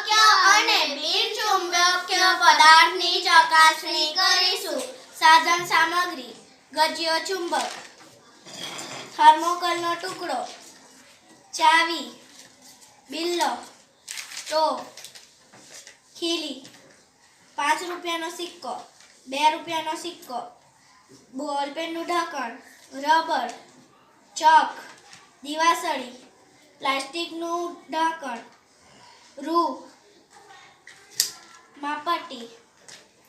ચુંબકીય અને બિનચુંબકીય પદાર્થની ચકાસણી કરીશું. સાધન સામગ્રી, ગજીયો ચુંબક, થર્મોકોલનો ટુકડો, ચાવી, બિલ્લો ટો ખીલી, પાંચ રૂપિયાનો સિક્કો, બે રૂપિયાનો સિક્કો, બોલપેનનું ઢાંકણ, રબર, ચોક, દિવાસળી, પ્લાસ્ટિકનું ઢાંકણ, રૂ માપટ્ટી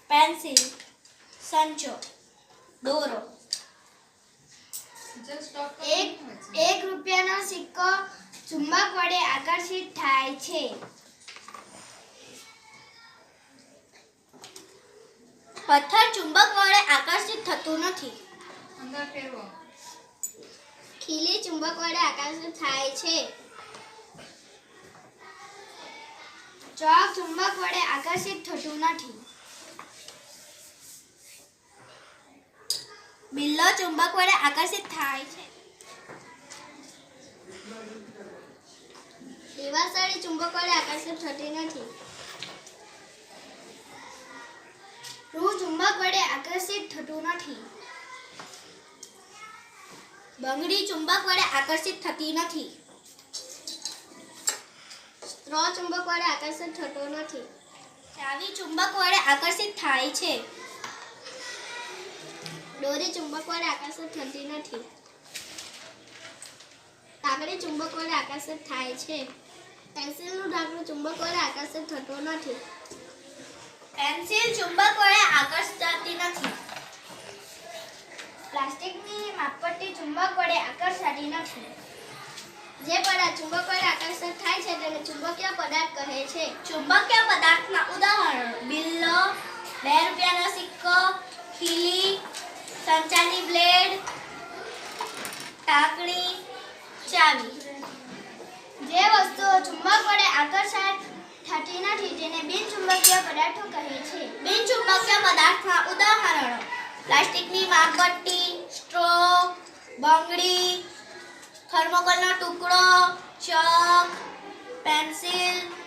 પેન્સિલ સંચો દોરો. એક એક રૂપિયાનો સિક્કો ચુંબક વડે આકર્ષિત થાય છે. પથ્થર ચુંબક વડે આકર્ષિત થતું નથી. ખીલી ચુંબક વડે આકર્ષિત થાય છે. ચોક ચુંબક વડે આકર્ષિત થતું નથી. બિલ્લો ચુંબક વડે આકર્ષિત થાય છે. દિવાસળી ચુંબક વડે આકર્ષિત થતી નથી. રૂ ચુંબક વડે આકર્ષિત થતું નથી. બંગડી ચુંબક વડે આકર્ષિત થતી નથી. સ્ટ્રો ચુંબક વડે આકર્ષિત થતો નથી. ચાવી ચુંબક વડે આકર્ષિત થાય છે. દોરી ચુંબક વડે આકર્ષિત થતી નથી. કાગડી ચુંબક વડે આકર્ષિત થાય છે. પેન્સિલનું ઢાંકણું ચુંબક વડે આકર્ષિત થતું નથી. પેન્સિલ ચુંબક વડે આકર્ષાતી નથી. પ્લાસ્ટિકની માપપટ્ટી ચુંબક વડે આકર્ષાતી નથી. જે પદાર્થ ચુંબક વડે આકર્ષિત થાય છે ચુંબકીય છે. ચુંબકીય પદાર્થના ઉદાહરણો. બિલ્લો, બે રૂપિયાનો સિક્કો, ખીલી સંચાની બ્લેડ ટાંકણી ચાવી. જે વસ્તુઓ ચુંબક વડે આકર્ષાય થતી નથી તેને બિનચુંબકીય પદાર્થો કહે છે. બિનચુંબકીય પદાર્થના ઉદાહરણો. પ્લાસ્ટિકની માપપટ્ટી સ્ટ્રો, બંગડી, થર્મોકોલનો ટુકડો, ચોક, પેન્સિલ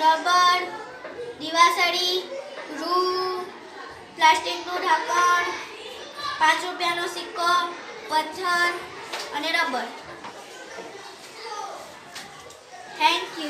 રબર દિવાસળી રૂ પ્લાસ્ટિકનું ઢાંકણ પાંચ રૂપિયાનો સિક્કો પથ્થર અને રબર. Thank you